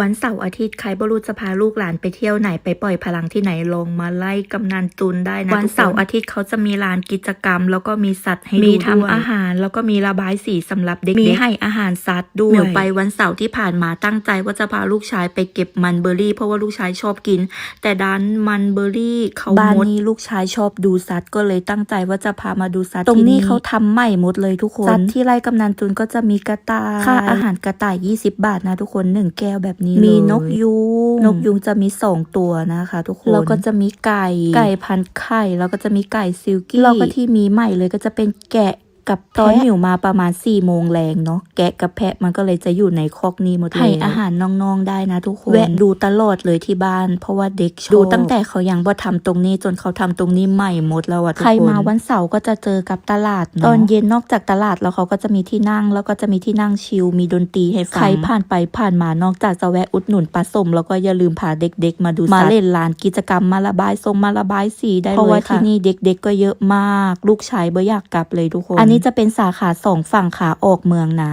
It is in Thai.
วันเสาร์อาทิตย์ใครบรูจะพาลูกหลานไปเที่ยวไหนไปปล่อยพลังที่ไหนลงมาไล่กำนันตุนได้นะวันเสาร์อาทิตย์เขาจะมีลานกิจกรรม แล้วก็มีสัตว์ให้ดูมีทำอาหาร แล้วก็มีระบายสีสำหรับเด็กๆมีให้อาหารสัตว์ด้วยเหมียวไปวันเสาร์ที่ผ่านมาตั้งใจว่าจะพาลูกชายไปเก็บมันเบอร์รี่ เพราะว่าลูกชายชอบกิน แต่ด้านมันเบอร์รี่เขาบ้านนี้ลูกชายชอบดูสัตว์ก็เลยตั้งใจว่าจะพามาดูสัตว์ตรงนี้เขาทำใหม่หมดเลยทุกคนสัตว์ที่ไร่กำนันตุนก็จะมีกระต่ายค่าอาหารกระต่าย 20 บาทนะทุกคนหนึ่งแก้วแบบนี้เลยมีนกยูงนกยูงจะมีสองตัวนะคะ ทุกคนแล้วก็จะมีไก่ไก่พันไข่แล้วก็จะมีไก่ซิลกี้แล้วก็ที่มีใหม่เลยก็จะเป็นแกะ กับตอนหิวมาประมาณ4ี่โมงแรงเนาะแกะกับแพะมันก็เลยจะอยู่ในคอกนี้หมดเลยให้อาหารน้องๆได้นะทุกคนแวะดูตลอดเลยที่บ้าน เพราะว่าเด็กชอบดูตั้งแต่เขายังบ่ทำตรงนี้จนเขาทำตรงนี้ใหม่หมดแล้วอะทุกคนใครมาวันเสาร์ก็จะเจอกับตลาดเนาะตอนเย็นนอกจากตลาดแล้วเขาก็จะมีที่นั่งแล้วก็จะมีที่นั่งชิลมีดนตรีให้ฟังใครผ่านไปผ่านมานอกจากจะแวะอุดหนุนปลาส้มแล้วก็อย่าลืมพาเด็ก ๆ มาดูมาเล่นลานกิจกรรมมาระบายทรงมาระบายสีได้เลยเพราะว่าที่นี่เด็ก ๆ ก็เยอะมาก ลูกชายบ่อยากกลับเลยทุกคนอันนี้จะเป็นสาขาสองฝั่งขาออกเมืองนะ